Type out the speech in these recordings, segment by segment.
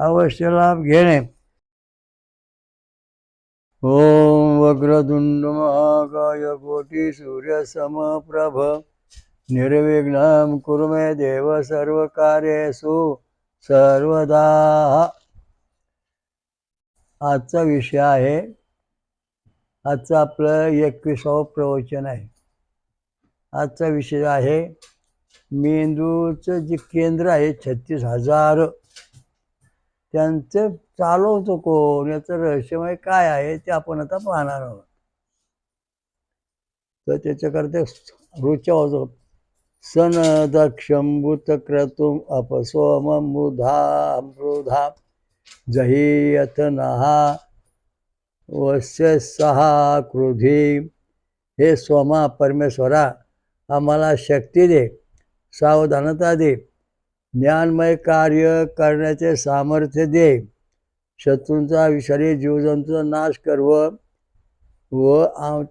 अवश्य लाभ घेणे. ओम वक्रतुंड महाकाय कोटी सूर्य समप्रभ निर्विघ्न कुरु मे देव सर्व कार्येसु सर्वदा. आजचा विषय आहे आजचं आपलं एकविसावं प्रवचन आहे. आजचा विषय आहे मेंदूचं जे केंद्र आहे छत्तीस हजार त्यांचं चालवतो कोण? याचं रहस्यमय काय आहे ते आपण आता पाहणार आहोत. तर त्याच्याकरता रुचा होतो. सन दक्षंभूत क्रतुम अपसोम मृधा मृधा जहीयत नहा वस्य सहा क्रोधी. हे सोमा परमेश्वरा आम्हाला शक्ती दे सावधानता दे. ज्ञानमय कार्य करण्याचे सामर्थ्य दे. शत्रूंचा विषारी जीवजंतूचा नाश कर व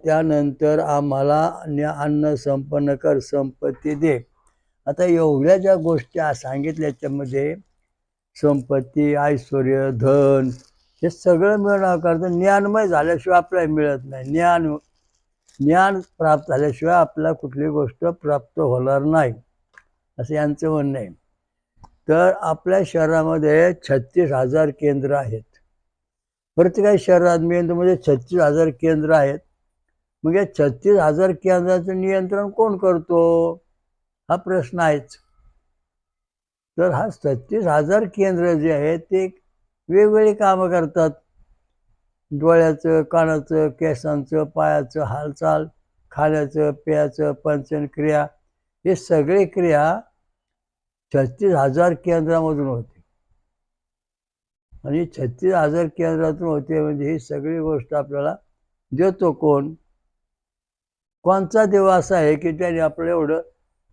त्यानंतर आम्हाला अन्न संपन्न कर संपत्ती दे. आता एवढ्या ज्या गोष्टी सांगितल्या त्यामध्ये संपत्ती ऐश्वर धन हे सगळं मिळण्याकरता ज्ञानमय झाल्याशिवाय आपल्याला मिळत नाही. ज्ञान ज्ञान प्राप्त झाल्याशिवाय आपल्याला कुठली गोष्ट प्राप्त होणार नाही. असं यांचं म्हणणं आहे. तर आपल्या शहरामध्ये छत्तीस हजार केंद्र आहेत. प्रत्येक शहरात मेंदूमध्ये म्हणजे छत्तीस हजार केंद्र आहेत. मग या छत्तीस हजार केंद्राचं नियंत्रण कोण करतो? हा प्रश्न आहेच. तर हा छत्तीस हजार केंद्र जे आहेत ते वेगवेगळी कामं करतात. डोळ्याचं कानाचं केसांचं पायाचं हालचाल खाण्याचं प्यायचं पंचनक्रिया हे सगळे क्रिया छत्तीस हजार केंद्रामधून होते. आणि छत्तीस हजार केंद्रातून होते म्हणजे ही सगळी गोष्ट आपल्याला देतो कोण? कोणचा देव असा आहे की त्याने आपल्याला एवढं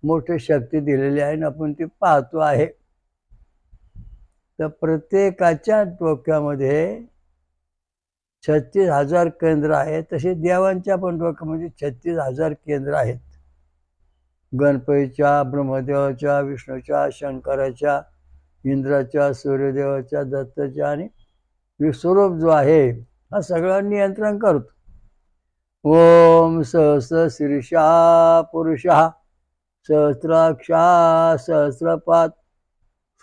मोठी शक्ती दिलेली आहे आणि आपण ती पाहतो आहे? तर प्रत्येकाच्या डोक्यामध्ये छत्तीस हजार केंद्र आहेत. तसे देवांच्या पण डोक्यामध्ये छत्तीस हजार केंद्र आहेत. गणपतीच्या ब्रह्मदेवाच्या विष्णूच्या शंकराच्या इंद्राच्या सूर्यदेवाच्या दत्ताच्या आणि विश्वरूप जो आहे हा सगळं नियंत्रण करतो. ओम सहस्र शीर्षा पुरुषा सहस्राक्षा सहस्रपात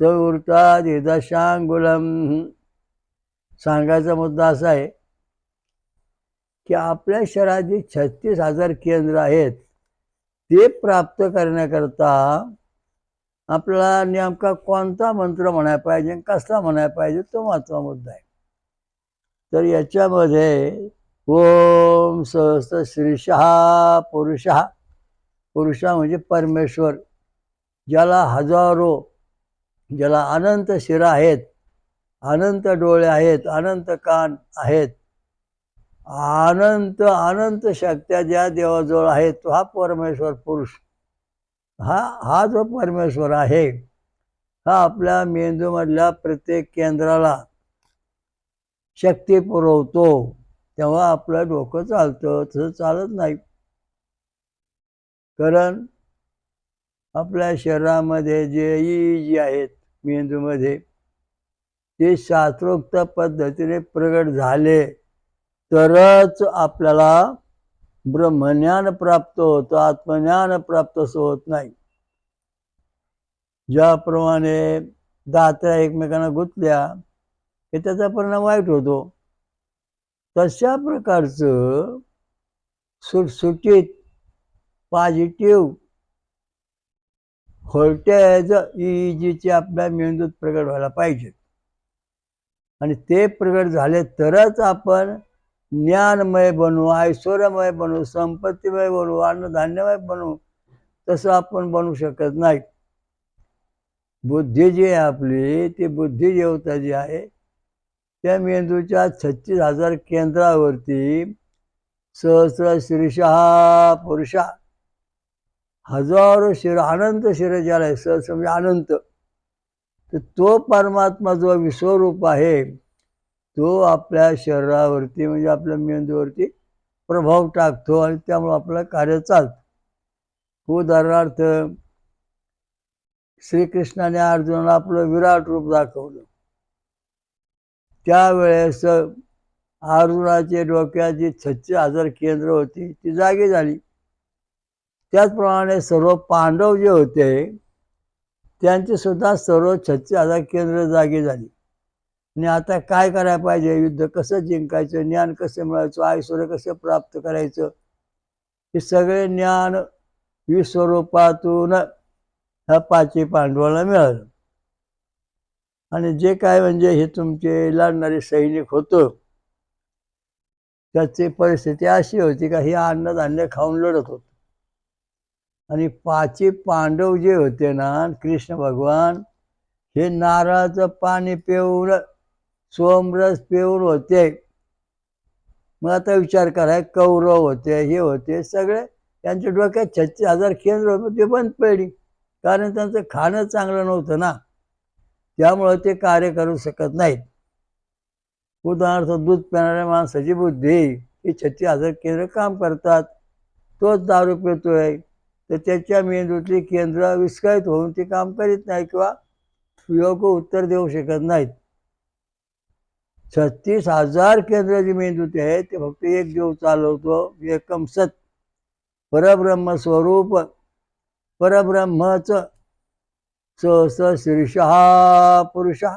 सवृता दशांगुलम सांगायचा मुद्दा असा आहे की आपल्या शहरात जे छत्तीस हजार केंद्र आहेत ते प्राप्त करण्याकरता आपल्याला नेमका कोणता मंत्र म्हणायला पाहिजे आणि कसा म्हणायला पाहिजे तो महत्वा मुद्दा आहे. तर याच्यामध्ये ओम सहस्त्र श्रीशहा पुरुषा पुरुषा म्हणजे परमेश्वर ज्याला हजारो ज्याला अनंत शिरा आहेत अनंत डोळे आहेत अनंत कान आहेत अनंत अनंत शक्त्या ज्या देवाजवळ आहेत तो हा परमेश्वर पुरुष. हा हा जो परमेश्वर आहे हा आपल्या मेंदूमधल्या प्रत्येक केंद्राला शक्ती पुरवतो तेव्हा आपलं डोकं चालतं तसं चालत नाही. कारण आपल्या शरीरामध्ये जे ई जी आहेत मेंदूमध्ये ते शास्त्रोक्त पद्धतीने प्रगट झाले. तरच आपल्याला ब्रह्मज्ञान प्राप्त होतं आत्मज्ञान प्राप्त असं होत नाही. ज्याप्रमाणे दात्या एकमेकांना गुंतल्या हे त्याचा परिणाम वाईट होतो. तशा प्रकारचं सुटसुटीत पॉझिटिव्ह होल्टेज ई आपल्या मेंदूत प्रगट व्हायला पाहिजे. आणि ते प्रगट झाले तरच आपण ज्ञानमय बनू ऐश्वर्यमय बनू संपत्तीमय बनू अन्नधान्यमय बनू तसं आपण बनू शकत नाही. बुद्धी जी आहे आपली ती बुद्धी देवता जी आहे त्या मेंदूच्या छत्तीस हजार केंद्रावरती सहस्र शिरशहा पुरुषा हजारो शिर अनंत शिर ज्याला आहे सहस्र म्हणजे अनंत तर तो परमात्मा जो विश्वरूप आहे तो आपल्या शरीरावरती म्हणजे आपल्या मेंदूवरती प्रभाव टाकतो आणि त्यामुळे आपलं कार्य चालतं. उदाहरणार्थ श्रीकृष्णाने अर्जुनाला आपलं विराट रूप दाखवलं. त्यावेळेस अर्जुनाचे डोक्याची छच्ची हजार केंद्र होती ती जागी झाली. त्याचप्रमाणे सर्व पांडव जे होते त्यांची सुद्धा सर्व छत्तीस हजार केंद्र जागी झाली. आणि आता काय करायला पाहिजे? युद्ध कसं जिंकायचं? ज्ञान कसं मिळायचं आयुष्य कसं प्राप्त करायचं? हे सगळे ज्ञान विश्वरूपातून ह्या पाची पांडवाला मिळालं. आणि जे काय म्हणजे हे तुमचे लढणारे सैनिक होतं त्याची परिस्थिती अशी होती का हे अन्नधान्य खाऊन लढत होत. आणि पाचवी पांडव जे होते ना कृष्ण भगवान हे नारळाचं पाणी पिऊन सोमरस पिऊन होते. मग आता विचार करा कौरव होते हे होते सगळे त्यांच्या डोक्यात छत्तीस हजार केंद्र होतं ते बंद पडली. कारण त्यांचं खाणं चांगलं नव्हतं ना. त्यामुळं ते कार्य करू शकत नाहीत. उदाहरणार्थ दूध पिणाऱ्या माणसाची बुद्धी ही छत्तीस हजार केंद्र काम करतात. तोच दारू पितोय. तर त्याच्या मेंदूतली केंद्र विस्कळीत होऊन ते काम करीत नाही किंवा योग्य उत्तर देऊ शकत नाहीत. छत्तीस हजार केंद्र जी मेंदूचे आहे ते फक्त एक देव चालवतो एकम सत परब्रह्म स्वरूप परब्रह्मच सहस पुरुष पुरुषा.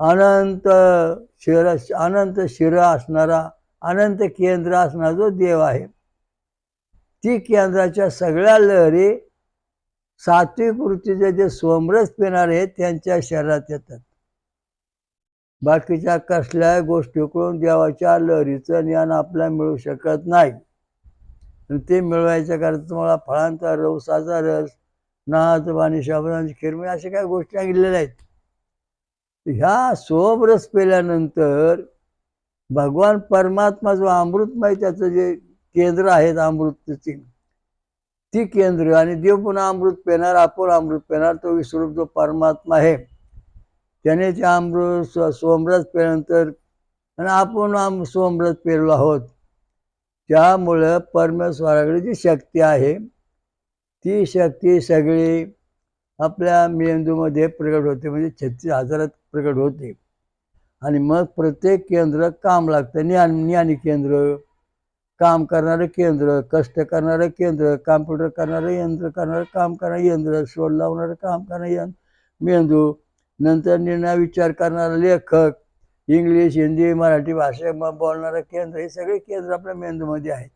अनंत शिर अनंत शिर असणारा अनंत केंद्र असणारा जो देव आहे ती केंद्राच्या सगळ्या लहरी सात्विक वृत्तीचे जे सोमरस पिणारे आहेत त्यांच्या शरीरात येतात. बाकीच्या कसल्याही गोष्टीकडून देवाच्या लहरीचं ज्ञान आपल्याला मिळू शकत नाही. आणि ते मिळवायच्याकरता तुम्हाला फळांचा रस रस नाच पाणी शाबणाची खिरमी अशा काही गोष्टी सांगितलेल्या आहेत. ह्या सोमरस पेल्यानंतर भगवान परमात्मा जो अमृतमय त्याचं जे केंद्र आहेत अमृतची ती केंद्र आणि देव पुन्हा अमृत पेणार आपण अमृत पेणार तो विश्वरूप जो परमात्मा आहे. त्याने ते आमृत स्व सोमरस पेल्यानंतर आणि आपण आम सोमरस पेरलो आहोत. त्यामुळं परमेश्वराकडे जी शक्ती आहे ती शक्ती सगळी आपल्या मेंदूमध्ये प्रगट होते. म्हणजे छत्तीस हजारात प्रगट होते. आणि मग प्रत्येक केंद्र काम लागतं. ज्ञान ज्ञानी केंद्र काम करणारं केंद्र कष्ट करणारं केंद्र कॉम्प्युटर करणारं यंत्र करणारं काम करणारं यंत्र शोध लावणारं काम करणारं यंत्र मेंदू नंतर निर्णय विचार करणारा लेखक इंग्लिश हिंदी मराठी भाषा बोलणारं केंद्र हे सगळे केंद्र आपल्या मेंदूमध्ये आहेत.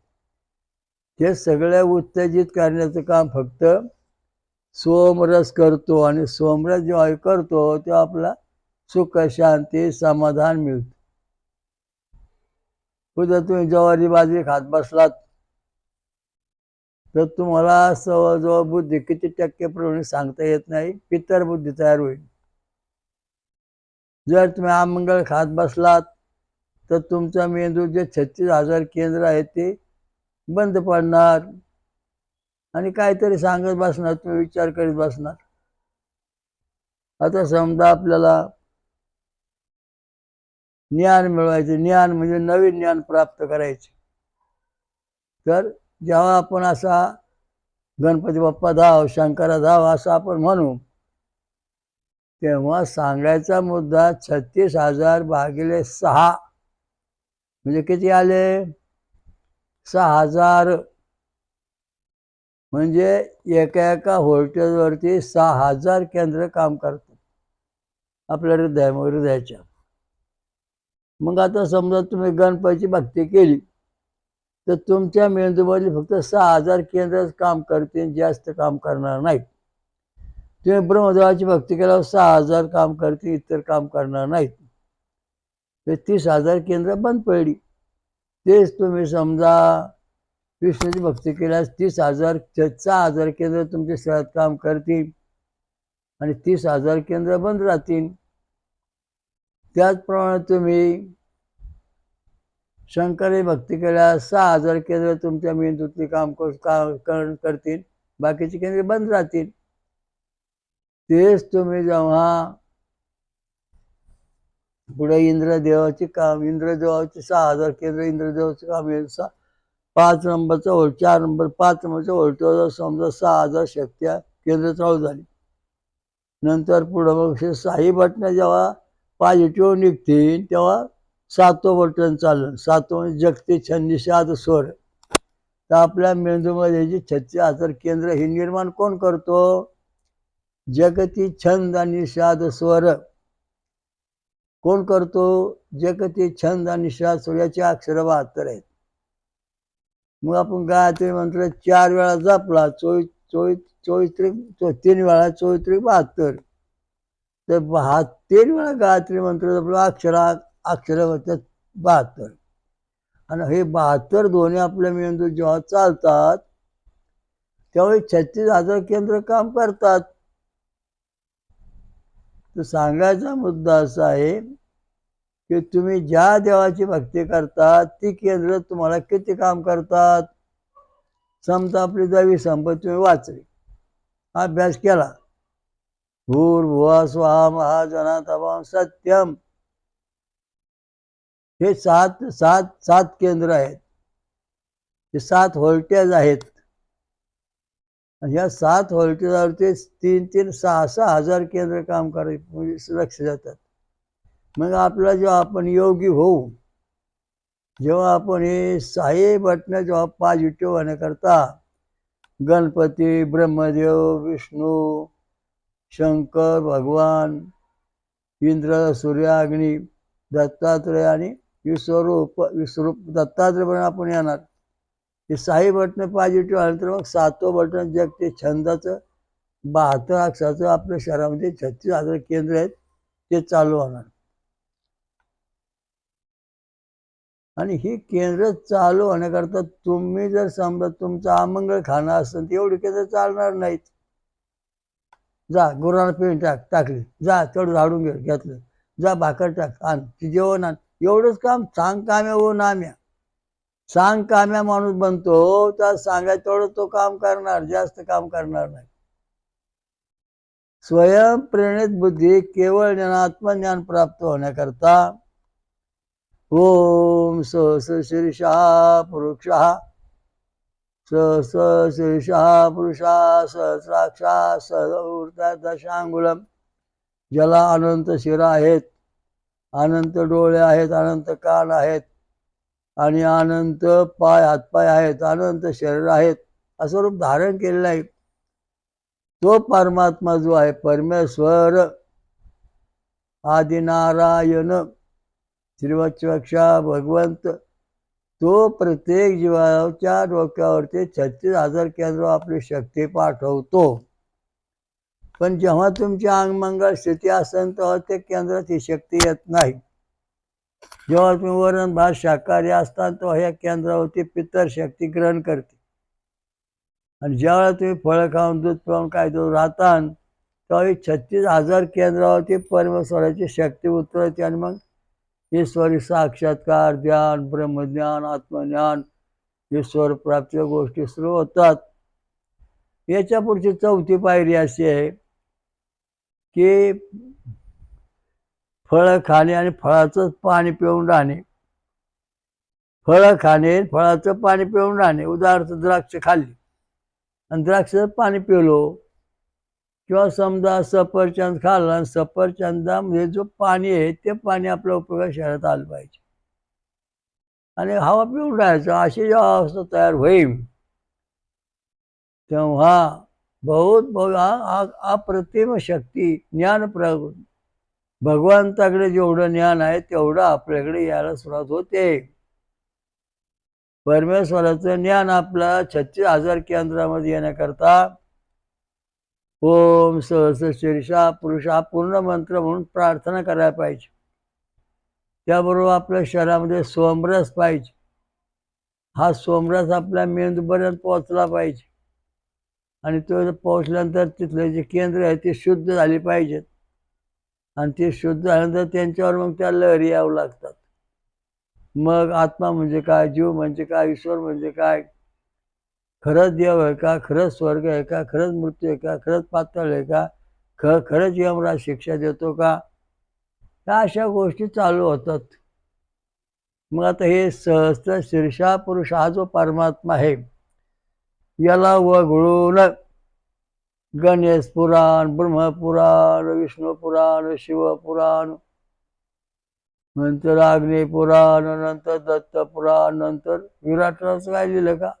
हे सगळ्या उत्तेजित करण्याचं काम फक्त सोमरस करतो आणि सोमरस जेव्हा करतो तेव्हा आपला सुख शांती समाधान मिळतं. उद्या तुम्ही ज्वारी बाजरी खात बसलात तर तुम्हाला जवळजवळ बुद्धी किती टक्के प्रमाणे सांगता येत नाही पित्तर बुद्धी तयार होईल. जर तुम्ही आमंगळ खात बसलात तर तुमचा मेंदू जे छत्तीस हजार केंद्र आहे ते बंद पडणार. आणि काहीतरी सांगत बसणार तुम्ही विचार करीत बसणार. आता समजा आपल्याला ज्ञान मिळवायचे ज्ञान म्हणजे नवीन ज्ञान प्राप्त करायचे. तर जेव्हा आपण असा गणपती बाप्पा धाव शंकरा धाव असं आपण म्हणू तेव्हा सांगायचा मुद्दा छत्तीस हजार भागिले सहा. म्हणजे किती आले? सहा हजार. म्हणजे एका एका व्होल्टेजवरती सहा हजार केंद्र काम करतात आपल्या हृदया हृदयाच्या. मग आता समजा तुम्ही गणपतीची भक्ती केली तर तुमच्या मेंदूमध्ये फक्त सहा हजार केंद्रच काम करतील जास्त काम करणार नाहीत. तुम्ही ब्रह्मदेवाची भक्ती केल्यावर सहा हजार काम करतील इतर काम करणार नाहीत. ते तीस हजार केंद्र बंद पडली. तेच तुम्ही समजा विष्णूची भक्ती केल्यास तीस हजार सहा हजार केंद्र तुमच्या शहरात काम करतील आणि तीस हजार केंद्र बंद राहतील. त्याचप्रमाणे तुम्ही शंकरी भक्ती केल्यास सहा हजार केंद्र तुमच्या मेंदूतली काम कर- करतील. बाकीची केंद्रे बंद राहतील. तेच तुम्ही जेव्हा पुढे इंद्रदेवाचे काम इंद्रदेवाचे सहा हजार केंद्र इंद्रदेवाचे काम आहे सा पाच नंबरचा होल चार नंबर पाच नंबरचा होल्टवर समजा सहा हजार शक्त्या केंद्र चालू झाली. नंतर पुढं मग साई बटणं जेव्हा पॉझिटिव्ह निघतील तेव्हा सातो बटन चालेल. सातो म्हणजे जगते छंदिशाद स्वर. तर आपल्या मेंदूमध्ये जी छत्तीस हजार केंद्र हे निर्माण कोण करतो? जगती छंद आणि शाद स्वर. कोण करतो? जगती छंद आणि शाद स्वर याचे अक्षर बहात्तर आहेत. मग आपण गायत्री मंत्र चार वेळा जपला चोवीस चोवीस चोवीस त्रिक चो तीन वेळा चोवीस त्रिक बहात्तर. तर बहात्तर तीन वेळा गायत्री मंत्र जपला अक्षरा अक्षर होतात बहात्तर. आणि हे बहात्तर दोन्ही आपल्या मेंदू जेव्हा चालतात त्यावेळी छत्तीस हजार केंद्र काम करतात. तर सांगायचा मुद्दा असा आहे की तुम्ही ज्या देवाची भक्ती करतात ती केंद्र तुम्हाला किती काम करतात? समजा आपली दवी संपत्ती तुम्ही वाचली. अभ्यास केला. भूर भुवा स्वाहा महाजना तमाम सत्यम. हे सात सात सात केंद्र आहेत. हे सात व्होल्टेज आहेत. ह्या सात व्होल्टेजवरती तीन तीन सहा सहा हजार केंद्र काम करायची म्हणजे लक्ष देतात. मग आपला जेव्हा आपण योगी होऊ जेव्हा आपण हे साई बटणं जेव्हा पॉझिटिव्ह होण्याकरता गणपती ब्रह्मदेव विष्णू शंकर भगवान इंद्र सूर्य अग्नी दत्तात्रय आणि विश्वरूप विश्वरूप दत्तात्रय पण आपण येणार. हे साई बटन पॉझिटिव्ह आलं तर मग सातवं बटन जग ते छंदाचं बहात्तर अक्षराचं आपल्या शहरामध्ये छत्तीस हजार केंद्र आहेत ते चालू होणार. आणि ही केंद्र चालू होण्याकरता तुम्ही जर समजा तुमचं अमंगळ खाणं असेल तर एवढी केंद्र चालणार नाहीत. जा गुरांना पिळून टाक टाकली. जा तेवढं झाडून घे घेतलं. जा भाकर टाक आण जेवण आण. एवढंच काम सांग काम्या हो नाम्या. सांग काम्या माणूस बनतो हो, तर सांगाय तेवढं तो काम करणार जास्त काम करणार नाही. स्वयंप्रेरित बुद्धी केवळ ज्ञान आत्मज्ञान प्राप्त होण्याकरता ओम स शीर्षा पुरुषा स स शीर्षा पुरुषा सहस्राक्षा सहृता दशांगुलम ज्याला अनंत शिरा आहेत अनंत डोळे आहेत अनंत कान आहेत आणि अनंत पाय हातपाय आहेत अनंत शरीर आहेत असं रूप धारण केलेलं आहे तो परमात्मा जो आहे परमेश्वर आदिनारायण श्रीवत्सक्षा भगवंत तो प्रत्येक जीवाच्या डोक्यावरती छत्तीस हजार केंद्र आपली शक्ती पाठवतो. पण जेव्हा तुमची अंगमंगळ स्थिती असेल तेव्हा ते केंद्रात ही शक्ती येत नाही. जेव्हा तुम्ही वरण भात शाकाहारी असता तेव्हा ह्या केंद्रावरती पितर शक्ती ग्रहण करते. आणि ज्यावेळेला तुम्ही फळं खाऊन दूध पिऊन काय दूध राहता तेव्हा छत्तीस हजार केंद्रावरती परमेश्वराची शक्ती उतरते आणि मग ईश्वरी साक्षात्कार ध्यान ब्रह्मज्ञान आत्मज्ञान ईश्वर प्राप्ती गोष्टी सुरू होतात. याच्या पुढची चौथी पायरी अशी आहे की फळं खाणे आणि फळाचं पाणी पिऊन राहणे. फळं खाणे फळाचं पाणी पिऊन राहणे. उदाहरणार्थ द्राक्ष खाल्ली. आणि द्राक्षाचं पाणी पिलो किंवा समजा सफरचंद खाल्ला आणि सफरचंदामध्ये जो पाणी आहे ते पाणी आपल्या उपयोगात शहरात आलं पाहिजे. आणि हवा पिऊन राहायचं. अशी जेव्हा अवस्था तयार होईल तेव्हा बहुत बहु अप्रतिम शक्ती ज्ञान प्र भगवंताकडे जेवढं ज्ञान आहे तेवढं आपल्याकडे यायला सुरुवात होते. परमेश्वराचं ज्ञान आपला छत्तीस हजार केंद्रामध्ये येण्याकरता ओम सहस शीर्षा पुरुष पूर्ण मंत्र म्हणून प्रार्थना करायला पाहिजे. त्याबरोबर आपल्या शरीरामध्ये सोमरस पाहिजे. हा सोमरस आपल्या मेंदूपर्यंत पोहोचला पाहिजे. आणि तो पोहोचल्यानंतर तिथले जे केंद्र आहे ते शुद्ध झाले पाहिजेत. आणि ते शुद्ध झाल्यानंतर त्यांच्यावर मग त्या लहरी यावं लागतात. मग आत्मा म्हणजे काय? जीव म्हणजे काय? ईश्वर म्हणजे काय? खरंच देव आहे का? खरंच स्वर्ग आहे का? खरंच मृत्यू आहे का? खरंच पातळ आहे का? ख खरंच यमराज शिक्षा देतो का? ह्या अशा गोष्टी चालू होतात. मग आता हे सहस्त्र शीर्षा पुरुष हा जो परमात्मा आहे याला वगळून गणेश पुराण ब्रह्मपुराण विष्णू पुराण शिवपुराण नंतर अग्नी पुराण नंतर दत्त पुराण नंतर विराटाचं काय लिहिलं का?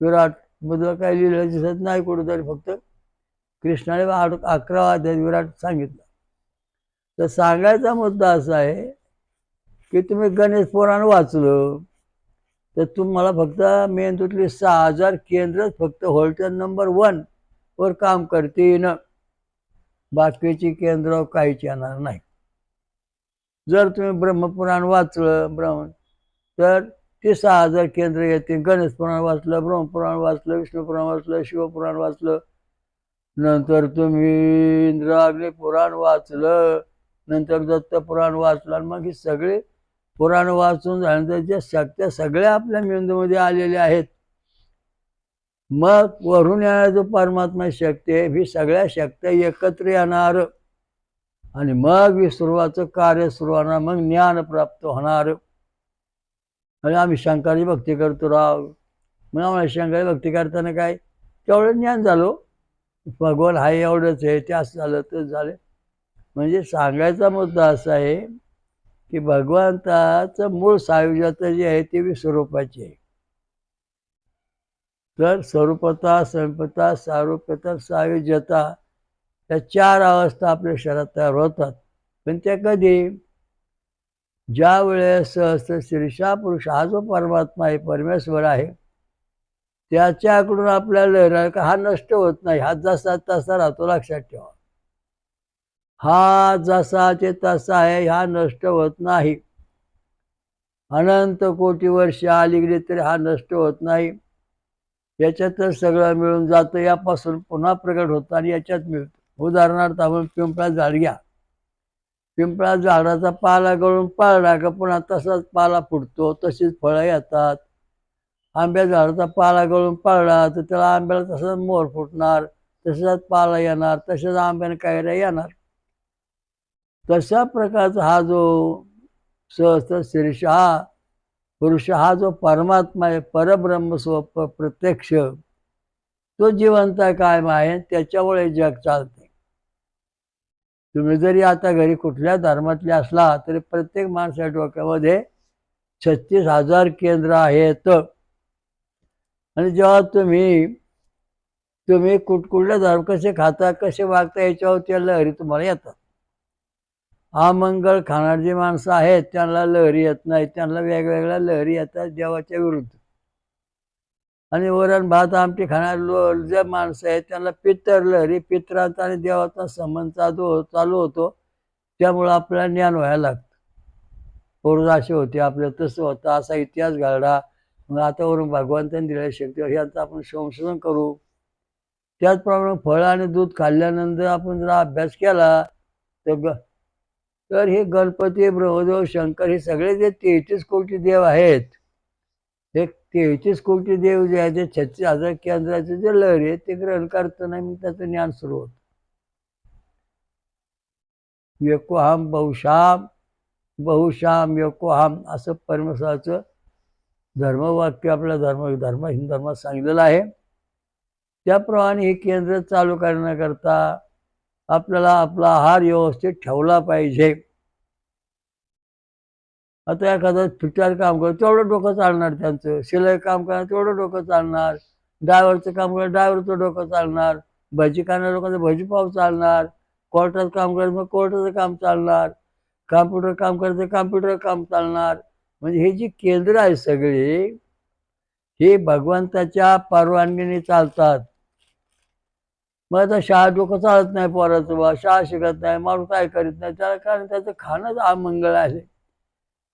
विराटबद्दल काय लिहिलं दिसत नाही कुठेतरी फक्त कृष्णाने आठ अकरा वाद्यात विराट सांगितलं. तर सांगायचा मुद्दा असा आहे की तुम्ही गणेश पुराण वाचलं तर तुम्हाला फक्त मेंदूतली सहा हजार केंद्रच फक्त होल्टर नंबर वन वर काम करतील बाकीची केंद्र काहीच येणार नाही. जर तुम्ही ब्रह्मपुराण वाचलं ब्रह्म तर ते सहा हजार केंद्र येतील गणेश पुराण वाचलं ब्रह्मपुराण वाचलं विष्णुपुराण वाचलं शिवपुराण वाचलं. नंतर तुम्ही इंद्राग्नी पुराण वाचलं नंतर दत्त पुराण वाचलं आणि मग हे सगळे पुराण वाचून झाल्यानंतर ज्या शक्त्या सगळ्या आपल्या मेंदूमध्ये आलेल्या आहेत. मग वरून येणारा जो परमात्मा शक्ती आहे ही सगळ्या शक्त्या एकत्र येणार. आणि मग विसर्वाचं कार्य सुरू होणार मग ज्ञान प्राप्त होणार. आणि आम्ही शंकराची भक्ती करतो राव. मग आम्हाला शंकराची भक्ती करताना काय? तेवढं ज्ञान झालो? भगवान हा एवढंच आहे ते असं झालं तर झालं. म्हणजे सांगायचा मुद्दा असा आहे की भगवंताचं मूळ सायुजाचं जे आहे ते विस्वरूपाचे आहे. तर स्वरूपता संपता सारूप्यता सायुज्यता या चार अवस्था आपल्या शरीरात तयार होतात. पण त्या कधी? ज्या वेळेस सहस्त्र शीर्षा पुरुष हा जो परमात्मा आहे परमेश्वर आहे त्याच्याकडून आपल्याला लहरा का? हा नष्ट होत नाही. हा जसा तसा राहतो लक्षात ठेवा. हा जसा ते तसा आहे हा नष्ट होत नाही. अनंत कोटी वर्ष आली गेली तरी हा नष्ट होत नाही. याच्यातच सगळं मिळून जातं यापासून पुन्हा प्रकट होतं आणि याच्यात मिळतं उदाहरणार्थ आपण पिंपळा झाड घ्या. पिंपळा झाडाचा पाला गळून पाळला का पुन्हा तसाच पाला फुटतो तशीच फळं येतात. आंब्या झाडाचा पाला गळून पाळला तर त्याला आंब्याला तसाच मोर फुटणार तसाच पाला येणार तशाच आंब्याने कायऱ्या येणार. तशा प्रकारचा हा जो सहस्त्र शीर्ष हा पुरुष हा जो परमात्मा आहे परब्रह्मस्वप प्रत्यक्ष तो जिवंत कायम आहे त्याच्यामुळे जग चालते तुम्ही जरी आता घरी कुठल्या धर्मातले असला तरी प्रत्येक माणसा डोक्यामध्ये छत्तीस हजार केंद्र आहेत. आणि जेव्हा तुम्ही तुम्ही कुठ धर्म कसे खाता कसे वागता याच्यावर त्याला लहरी तुम्हाला येतात. अमंगळ खाणारी जी माणसं आहेत त्यांना लहरी येत नाही त्यांना वेगवेगळ्या लहरी येतात देवाच्या विरुद्ध. आणि वरण भात आमटी खाणारी लो जे माणसं आहेत त्यांना पित्तर लहरी पित्रांचा आणि देवाचा संबंध चालू चालू होतो. त्यामुळं आपल्याला ज्ञान व्हायला लागतं. पूर्व असे होते आपलं तसं होतं असा इतिहास घालडा. मग आता वरून भगवंतांनी दिलेल्या शक्तीवर यांचं आपण संशोधन करू. त्याचप्रमाणे फळं आणि दूध खाल्ल्यानंतर आपण जर अभ्यास केला तर तर हे गणपती ब्रह्मदेव शंकर हे सगळे जे तेहतीस कोटी देव आहेत हे तेहतीस कोटी देव जे आहेत ते छत्तीस हजार केंद्राचे जे लहरी आहेत ते ग्रहण करताना मी त्याचं ज्ञान सुरू होतं. यकोहाम बहुशाम बहुशाम यकोहाम असं परमेश्वराचं धर्मवाक्य आपला धर्म धर्म हिंदू धर्मात सांगितलेलं आहे. त्याप्रमाणे हे केंद्र चालू करण्याकरता आपल्याला आपला आहार व्यवस्थित ठेवला पाहिजे. आता एखादं फिटार काम करत तेवढं डोकं चालणार त्यांचं. शिलाई काम करणार तेवढं डोकं चालणार. ड्रायव्हरचं काम करणार ड्रायव्हरचं डोकं चालणार. भजी खाणाऱ्या लोकांचं भजीपाव चालणार. कोर्टात काम करत मग कोर्टाचं काम चालणार. कॉम्प्युटर काम करायचं कॉम्प्युटर काम चालणार. म्हणजे हे जी केंद्र आहे सगळे हे भगवंताच्या परवानगीने चालतात. मग आता शाळा डोकं चालत नाही पोराचं बा शाळा शिकत नाही माणूस काय करीत नाही त्याला कारण त्याचं खाणंच अमंगळ आहे.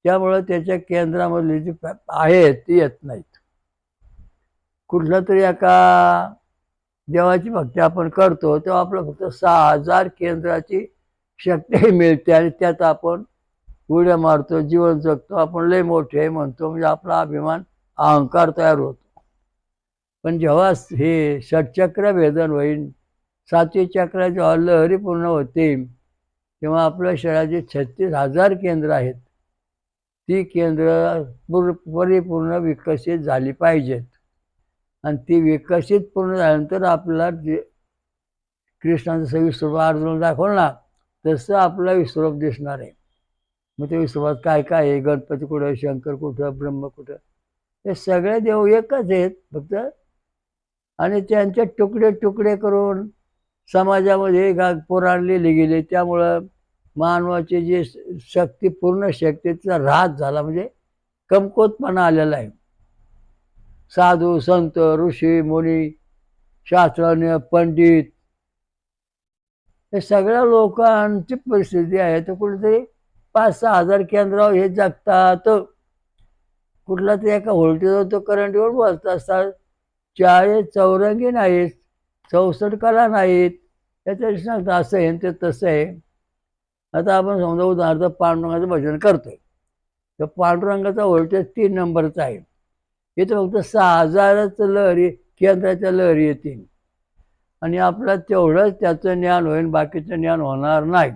त्यामुळं त्याच्या केंद्रामधली जी आहेत ती येत नाहीत. कुठलं तरी एका देवाची भक्ती आपण करतो तेव्हा आपलं फक्त सहा हजार केंद्राची शक्ती मिळते आणि त्यात आपण उड्या मारतो जीवन जगतो आपण लय मोठे म्हणतो म्हणजे आपला अभिमान अहंकार तयार होतो. पण जेव्हा हे षटचक्र भेदन होईल सातवी चक्र जेव्हा लहरी पूर्ण होते तेव्हा आपल्या शरीराचे छत्तीस हजार केंद्र आहेत. ती केंद्र पूर परिपूर्ण विकसित झाली पाहिजेत. आणि ती विकसित पूर्ण झाल्यानंतर आपला जे कृष्णाचं सविस्वरूप अर्जुन दाखवणार तसं आपला विस्वरूप दिसणार आहे. मग ते विश्वरूपात काय काय आहे? गणपती कुठं? शंकर कुठं? ब्रह्म कुठं? हे सगळे देव एकच आहेत फक्त. आणि त्यांचे तुकडे तुकडे करून समाजामध्ये गा पुराण लिहिले गेले. त्यामुळं मानवाची जी शक्ती पूर्ण शक्तीचा ऱ्हास झाला. म्हणजे कमकोतपणा आलेला आहे. साधू संत ऋषी मुनी शास्त्रज्ञ पंडित हे सगळ्या लोकांची परिस्थिती आहे. तर कुठेतरी पाच सहा हजार केंद्रावर हे जगतात. कुठला तरी एका व्होल्टेजवर तो करंटवर बसत असतात. चाळे चौरंगी नाहीत. चौसष्ट कला नाहीत. त्याच्याशी सांगतं असं आहे ते तसं आहे. आता आपण समजा उदाहरणार्थ पांडुरंगाचं भजन करतोय. तर पांडुरंगाचा व्होल्टेज तीन नंबरचा आहे. इथं फक्त सहा हजारच लहरी केंद्राच्या लहरी येतील. आणि आपलं तेवढंच त्याचं ज्ञान होईल बाकीचं ज्ञान होणार नाही.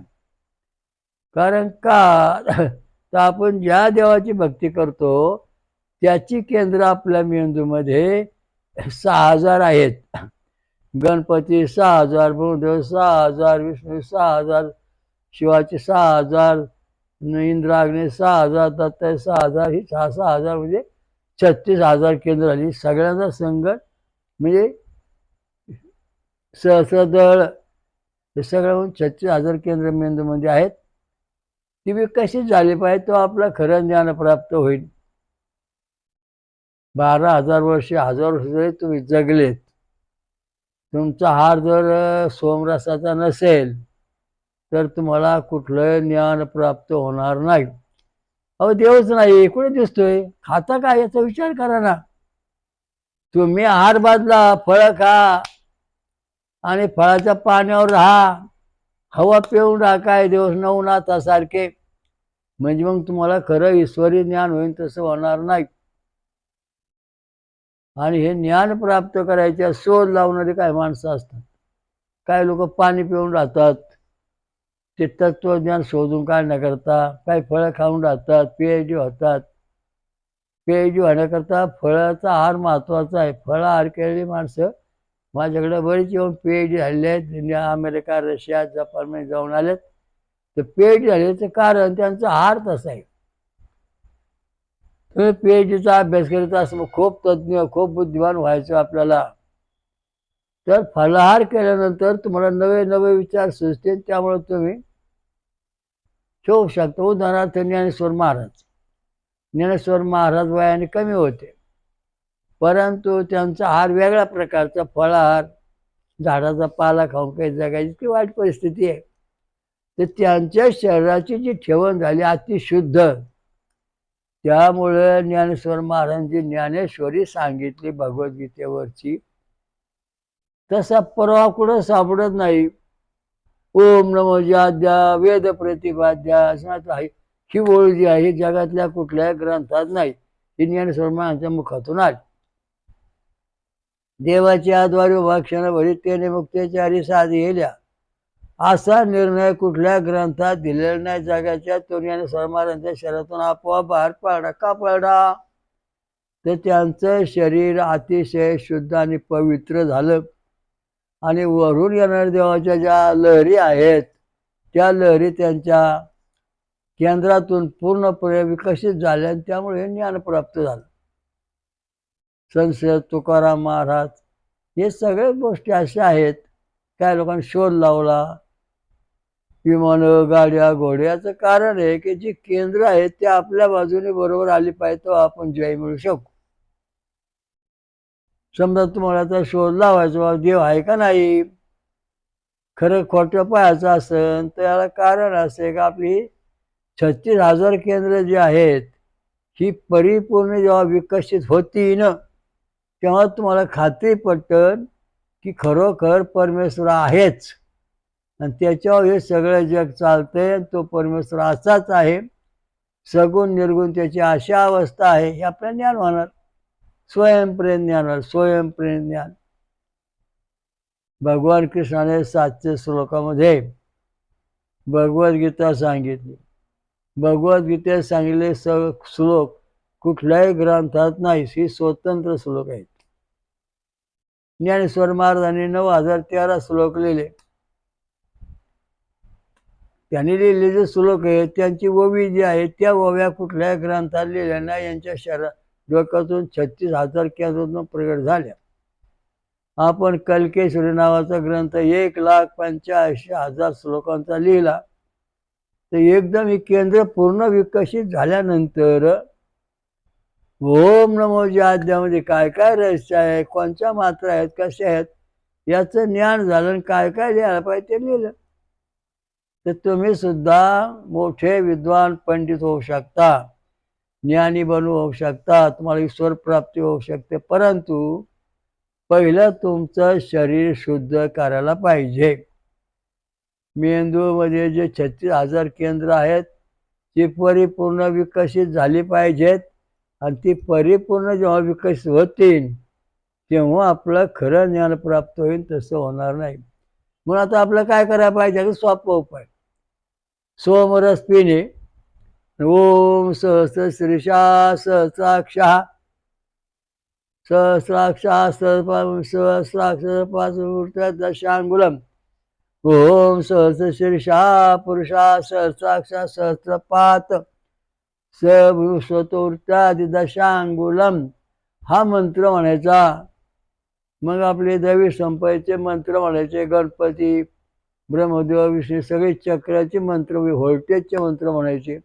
कारण का? तर आपण ज्या देवाची भक्ती करतो त्याची केंद्र आपल्या मेंदूमध्ये सहा हजार आहेत. गणपती सहा हजार ब्रह्मदेव सहा हजार विष्णू सहा हजार शिवाचे सहा हजार इंद्राग्ने सहा हजार दत्ताय सहा हजार ही सहा सहा हजार म्हणजे छत्तीस हजार केंद्र आली सगळ्यांचा संगत म्हणजे सहस्रदळ हे सगळं छत्तीस हजार केंद्र मेंदूमध्ये आहेत. ती विकसित झाली पाहिजे तो आपलं खरं ज्ञान प्राप्त होईल. बारा हजार वर्षे हजार वर्ष जरी तुम्ही जगलेत तुमचा हार जर सोमरसाचा नसेल तर तुम्हाला कुठलं ज्ञान प्राप्त होणार नाही. अहो देवच नाही कुठे दिसतोय? खाता काय याचा विचार करा ना. तुम्ही आहार बाजला फळं खा आणि फळाच्या पाण्यावर राहा. हवा पिऊन राहा काय? दिवस नवनाथासारखे म्हणजे मग तुम्हाला खरं ईश्वरी ज्ञान होईल तसं होणार नाही. आणि हे ज्ञान प्राप्त करायच्या शोध लावणारे काय माणसं असतात. काय लोक पाणी पिऊन राहतात. ते तत्वज्ञान शोधून काढण्याकरता काही फळं खाऊन राहतात पी एच डी होतात. पी एच डी होण्याकरता फळाचा आहार महत्त्वाचा आहे. फळं आहार केलेली माणसं माझ्याकडे बरीच येऊन पी एच डी झालेले आहेत. इंडिया अमेरिका रशिया जपानमध्ये जाऊन आलेत. तर पी एच डी झाल्याचं कारण त्यांचा आहार तसा आहे. तुम्ही पी एच डीचा अभ्यास करायचा असं खूप तज्ज्ञ खूप बुद्धिमान व्हायचं आपल्याला. तर फलाहार केल्यानंतर तुम्हाला नवे नवे विचार सुचते त्यामुळे तुम्ही ठेवू शकता. उदाहरणार्थ ज्ञानेश्वर महाराज. ज्ञानेश्वर महाराज वयाने कमी होते. परंतु त्यांचा हार वेगळ्या प्रकारचा. फळाहार झाडाचा पाला खाऊन काही जगायची ती वाईट परिस्थिती आहे. तर त्यांच्या शरीराची जी ठेवण झाली अतिशुद्ध. त्यामुळे ज्ञानेश्वर महाराजांची ज्ञानेश्वरी सांगितली भगवद्गीतेवरची. तसा परवा कुठं सापडत नाही. ओम नमो ज्याद्या वेद प्रतिपाद्या असं आहे. ही ओळ जी आहे जगातल्या कुठल्याही ग्रंथात नाही. ही ज्ञानेश्वर महाराजांच्या मुखातून आली. देवाच्या द्वारे उभाक्षण त्याने मुक्तेचारी साधी येल्या असा निर्णय कुठल्या ग्रंथात दिलेला नाही. जगाच्या तुर्याने सरमारांच्या शरीरातून आपोआप बाहेर पडा का पडा तर त्यांचं शरीर अतिशय शुद्ध आणि पवित्र झालं. आणि वरून येणाऱ्या देवाच्या ज्या लहरी आहेत त्या लहरी त्यांच्या केंद्रातून पूर्णपणे विकसित झाल्या आणि त्यामुळे हे ज्ञान प्राप्त झालं. संत तुकाराम महाराज हे सगळ्या गोष्टी अशा आहेत. काय लोकांनी शोध लावला. विमानं गाड्या घोड्याचं कारण आहे की जी केंद्र आहेत ते आपल्या बाजूने बरोबर आली पाहिजे तर आपण जय मिळू शकू. समजा तुम्हाला आता शोध लावायचा देव आहे का नाही? खरं खोटं पाहायचं असेल तर याला कारण असे का आपली छत्तीस हजार केंद्र जी आहेत ही परिपूर्ण जेव्हा विकसित होती ना तेव्हा तुम्हाला खात्री पटन की खरोखर परमेश्वर आहेच. आणि त्याच्यावर हे सगळं जग चालतंय आणि तो परमेश्वर असाच आहे. सगुण निर्गुण त्याची अशा अवस्था आहे हे आपल्या ज्ञान होणार. स्वयंप्रेम ज्ञान होणार स्वयंप्रेम ज्ञान. भगवान कृष्णाने सातशे श्लोकामध्ये भगवद्गीता सांगितली. भगवद्गीतेत सांगितले स श्लोक कुठल्याही ग्रंथात नाही ही स्वतंत्र श्लोक आहेत. ज्ञानेश्वर महाराजांनी नऊ हजार तेरा श्लोक लिहिले. त्यांनी लिहिलेले जे श्लोक आहेत त्यांची ओवी जी आहे त्या ओव्या कुठल्याही ग्रंथात लिहिल्या नाही. यांच्या शरीर डोक्यातून छत्तीस हजार केंद्रातून प्रगट झाल्या. आपण कलकेश्वरी नावाचा ग्रंथ एक लाख पंच्याऐंशी हजार श्लोकांचा लिहिला. तर एकदम ही केंद्र पूर्ण विकसित झाल्यानंतर ओम नमो ज्या काय काय रहस्य आहे कोणत्या मात्रा आहेत कशा आहेत याचं ज्ञान झालं आणि काय काय लिहायला पाहिजे ते लिहिलं. तर तुम्ही सुद्धा मोठे विद्वान पंडित होऊ शकता. ज्ञानी बनू होऊ शकता. तुम्हाला ईश्वर प्राप्ती होऊ शकते. परंतु पहिलं तुमचं शरीर शुद्ध करायला पाहिजे. मेंदूमध्ये जे छत्तीस हजार केंद्र आहेत ती परिपूर्ण विकसित झाली पाहिजेत. आणि ती परिपूर्ण जेव्हा विकसित होतील तेव्हा आपलं खरं ज्ञान प्राप्त होईल तसं होणार नाही. म्हणून आता आपलं काय करायला पाहिजे? की सोपा उपाय सोमरस पिणे. ओम सहस्र श्रीशा सहस्राक्षा सहस्राक्षा सहस्राक्षर पाच दशांगुलम ओम सहस्र शीर्षा पुरुषा सहस्राक्षा सहस्रपात स्वतोर्त्यादि दशांगुलम हा मंत्र म्हणायचा. मग आपले दैवी संपायचे मंत्र म्हणायचे गणपती ब्रह्मदेव विष्णू सगळे चक्राचे मंत्र व्होल्टेजचे मंत्र म्हणायचे.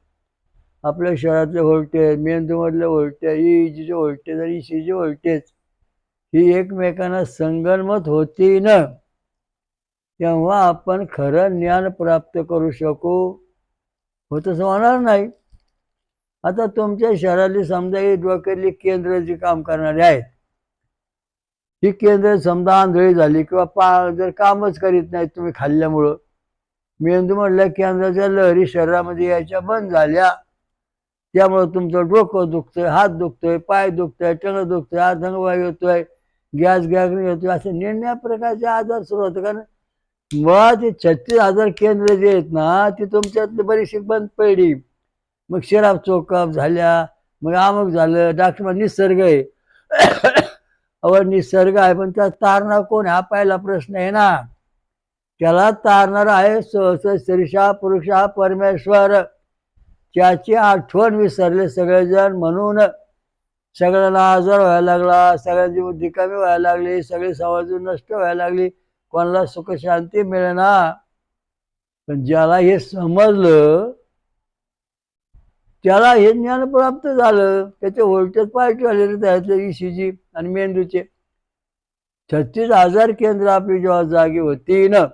आपल्या शहरातले व्होल्टेज मेंदूमधले व्होल्टेज इजीचे व्होल्टेज आणि इसीचे व्होल्टेज ही एकमेकांना संगनमत होती ना. तेव्हा आपण खरं ज्ञान प्राप्त करू शकू. हो तसं होणार नाही. आता तुमच्या शहरातली समजा ही डोक्यातली केंद्र जी काम करणारे आहेत ही केंद्र समजा आंधळी झाली किंवा पा जर कामच करीत नाहीत तुम्ही खाल्ल्यामुळं. मेंदू म्हटल्या केंद्राच्या लहरी शरीरामध्ये यायच्या बंद झाल्या. त्यामुळं तुमचं डोकं दुखतंय हात दुखतोय पाय दुखतोय टंग दुखतोय आतंग वायू येतोय गॅस गॅग येतोय असे निर्णया प्रकारचे आजार सुरू होते कारण मुळात ते छत्तीस हजार केंद्र जे आहेत ना ती तुमच्यातली बरीचशी बंद पडली मग शराब चोकअप झाल्या मग आमक झालं डॉक्टर निसर्ग आहे. अवर निसर्ग आहे पण त्या तारणार कोण हा पहिला प्रश्न आहे ना. त्याला तारणार आहे सहस श्रीषा पुरुषा परमेश्वर. त्याची आठवण विसरले सगळेजण म्हणून. सगळ्यांना आजार व्हायला लागला सगळ्यांची बुद्धी कमी व्हायला लागली सगळी समाज नष्ट व्हायला लागली. कोणाला सुख शांती मिळेना. पण ज्याला हे समजलं त्याला हे ज्ञान प्राप्त झालं. त्याचे व्होल्टेज पार्टी आलेले त्यातले ईसीजी. आणि मेंदूचे. छत्तीस हजार केंद्र आपली जेव्हा जागी होती ना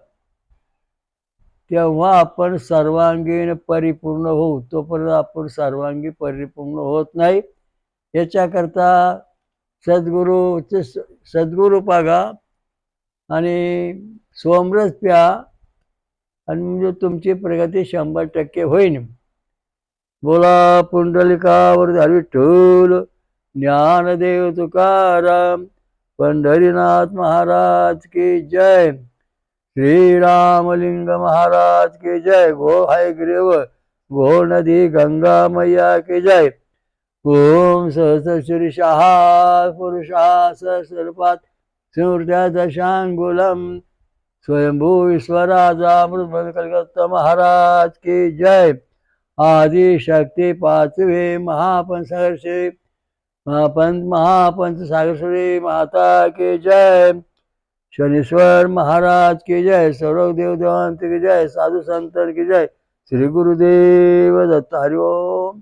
तेव्हा आपण सर्वांगीण परिपूर्ण होऊ तोपर्यंत आपण सर्वांगी परिपूर्ण होत नाही. याच्याकरता सद्गुरूचे सद्गुरू पागा आणि सोमरस प्या आणि म्हणजे तुमची प्रगती शंभर टक्के होईल बोला पुंडलिकावर झाली ठोल. ज्ञानदेव तुकाराम पंढरीनाथ महाराज की जय. श्रीरामलिंग महाराज की जय. गो हाय ग्रेव गो नदी गंगा मैया की जय. ओम सहस्र शहा पुरुषा सहस्रपात स्मृत्या दशांगुलम स्वयंभू ईश्वराजा मृत कलकत्ता महाराज की जय. आदि शक्ती पाचवे महापंच महापंत महापंत महापंच सागरश्री माता के जय। शनीश्वर महाराज के जय। सर्व देव देवांत की जय। साधू संत की जय। श्री गुरुदेव दत्त हरिओम